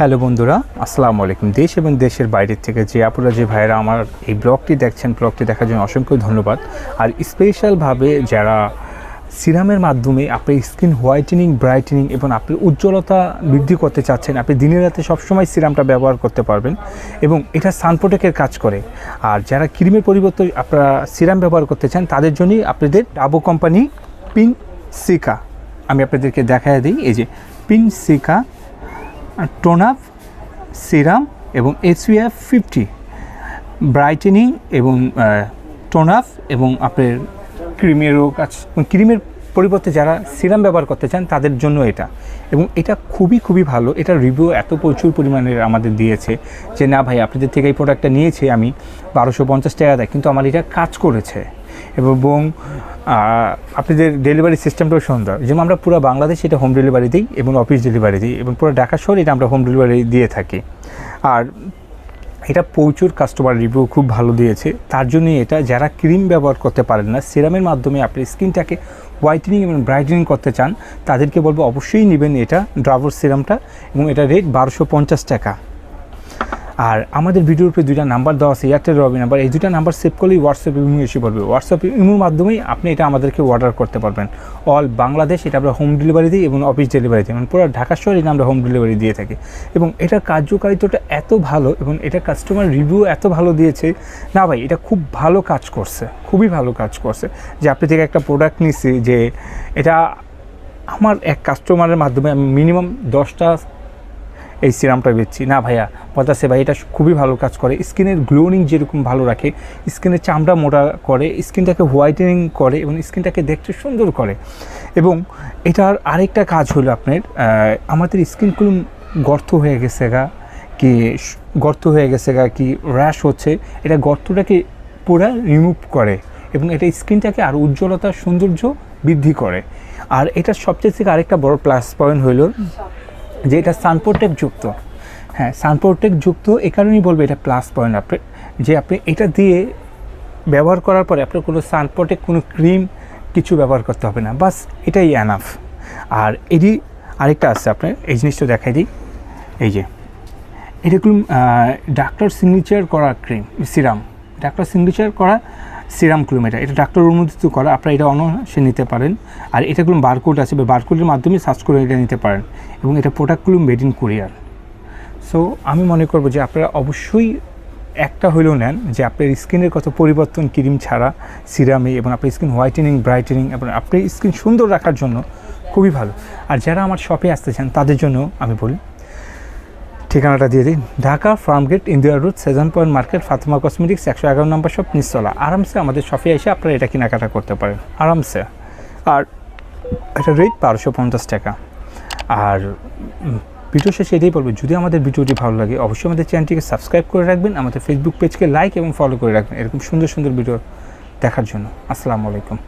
Hello বন্ধুরা, আসসালামু আলাইকুম। দেশ এবং দেশের বাইরের থেকে যে আপনারা যে ভাইয়েরা আমার এই ব্লগটি দেখছেন, ব্লগটি দেখার জন্য অসংখ্য ধন্যবাদ। আর স্পেশালভাবে যারা সিরামের মাধ্যমে আপনি স্কিন হোয়াইটেনিং ব্রাইটেনিং এবং আপনি উজ্জ্বলতা বৃদ্ধি করতে চাচ্ছেন, আপনি দিনের রাতে সবসময় সিরামটা ব্যবহার করতে পারবেন এবং এটা সানপ্রোটেকের কাজ করে। আর যারা ক্রিমের পরিবর্তে আপনারা সিরাম ব্যবহার করতে চান, তাদের জন্যই আপনাদের ডাবো কোম্পানি পিন সিকা আমি আপনাদেরকে দেখায় দিই, এই যে পিন সিকা টোনাপ সিরাম এবং এসপিএফ ফিফটি ব্রাইটেনিং এবং টোনাফ এবং আপনার ক্রিমেরও কাজ ক্রিমের পরিবর্তে যারা সিরাম ব্যবহার করতে চান তাদের জন্য এটা। এবং এটা খুবই খুবই ভালো। এটা রিভিউ এত প্রচুর পরিমাণের আমাদের দিয়েছে যে না ভাই, আপনাদের থেকে এই প্রোডাক্টটা নিয়েছি আমি বারোশো পঞ্চাশ টাকা দেয়, কিন্তু আমার এটা কাজ করেছে। এবং আপনাদের ডেলিভারি সিস্টেমটাও সুন্দর। যেমন আমরা পুরো বাংলাদেশে এটা হোম ডেলিভারি দিই এবং অফিস ডেলিভারি দিই এবং পুরো ঢাকা শহরে এটা আমরা হোম ডেলিভারি দিয়ে থাকি। আর এটা প্রচুর কাস্টমার রিভিউ খুব ভালো দিয়েছে। তার জন্যই এটা যারা ক্রিম ব্যবহার করতে পারেন না, সিরামের মাধ্যমে আপনি স্কিনটাকে হোয়াইটেনিং এবং ব্রাইটেনিং করতে চান, তাদেরকে বলব অবশ্যই নেবেন এটা ড্রাভর সিরামটা এবং এটা রেট বারোশো টাকা। আর আমাদের ভিডিওর উপরে দুইটা নাম্বার দেওয়া আছে এয়ারটেল রবি নাম্বার। এই দুইটা নাম্বার সেভ করলেই হোয়াটসঅ্যাপ ইমু এসে পড়বে হোয়াটসঅ্যাপ ইমুর মাধ্যমেই আপনি এটা আমাদেরকে অর্ডার করতে পারবেন। অল বাংলাদেশ এটা আমরা হোম ডেলিভারি দিই এবং অফিস ডেলিভারি দিই। মানে পুরো ঢাকা শহরে আমরা হোম ডেলিভারি দিয়ে থাকি। এবং এটার কার্যকারিতাটা এত ভালো এবং এটা কাস্টমার রিভিউ এত ভালো দিয়েছে। না ভাই, এটা খুব ভালো কাজ করছে। খুবই ভালো কাজ করছে যে আপনি থেকে একটা প্রোডাক্ট নিছি যে এটা আমার এক কাস্টমারের মাধ্যমে আমি মিনিমাম দশটা এই সিরামটা বেচছি। না ভাইয়া বলতেছে ভাই, এটা খুবই ভালো কাজ করে। স্কিনের গ্লোনিং যেরকম ভালো রাখে, স্কিনের চামড়া মোটা করে, স্কিনটাকে হোয়াইটেনিং করে এবং স্কিনটাকে দেখতে সুন্দর করে। এবং এটার আরেকটা কাজ হলো আপনার আমাদের স্কিনগুলো গর্ত হয়ে গেছে গা, কি গর্ত হয়ে গেছে গা, কি র্যাশ হচ্ছে, এটা গর্তটাকে পুরা রিমুভ করে এবং এটা স্কিনটাকে আর উজ্জ্বলতা, সৌন্দর্য বৃদ্ধি করে। আর এটা সবচেয়ে থেকে আরেকটা বড় প্লাস পয়েন্ট হইল যে এটা সানপ্রোটেক যুক্ত। হ্যাঁ সানপ্রোটেক যুক্ত এ কারণেই বলব এটা প্লাস পয়েন্ট আপনি, যে আপনি এটা দিয়ে ব্যবহার করার পরে আপনার কোনো সানপ্রোটেক কোনো ক্রিম কিছু ব্যবহার করতে হবে না। বাস এটাই অ্যানাফ আর এটি আরেকটা আছে আপনার, এই জিনিসটা দেখাই দিই। এই যে, এটা ক্রিম ডাক্তার সিগনেচার করা ক্রিম সিরাম ডাক্তার সিগনেচার করা সিরাম ক্রিম এটা ডাক্তার অনুমোদিত করা, আপনারা এটা অনায়াসে নিতে পারেন। আর এটা ক্রিম বারকোড আছে, বা বারকোডের মাধ্যমে সার্চ করে এটা নিতে পারেন। এবং এটা প্রোডাক্টগুলো মেড ইন কোরিয়ার সো আমি মনে করব যে আপনারা অবশ্যই একটা হলেও নেন যে আপনার স্কিনের কত পরিবর্তন, ক্রিম ছাড়া, সিরামে, এবং আপনার স্কিন হোয়াইটেনিং ব্রাইটেনিং এবং আপনার স্কিন সুন্দর রাখার জন্য খুবই ভালো। আর যারা আমার শপে আসতে চান, তাদের জন্য আমি বলি ঠিকানাটা দিয়ে দিই ঢাকা ফার্মগেট ইন্ডিয়া রোড, সেজন পয়েন্ট মার্কেট, ফাতেমা কসমেটিক্স, একশো এগারো নম্বর সব নিচতলা। আরামসে আমাদের শপে এসে আপনারা এটা কেনাকাটা করতে পারেন। আরামসে। আর এটা রেট বারোশো পঞ্চাশ টাকা। আর ভিডিও শেষে এটাই বলব, যদি আমাদের ভিডিওটি ভালো লাগে, অবশ্যই আমাদের চ্যানেলটিকে সাবস্ক্রাইব করে রাখবেন, আমাদের ফেসবুক পেজকে লাইক এবং ফলো করে রাখবেন। এরকম সুন্দর সুন্দর ভিডিও দেখার জন্য। আসসালামু আলাইকুম।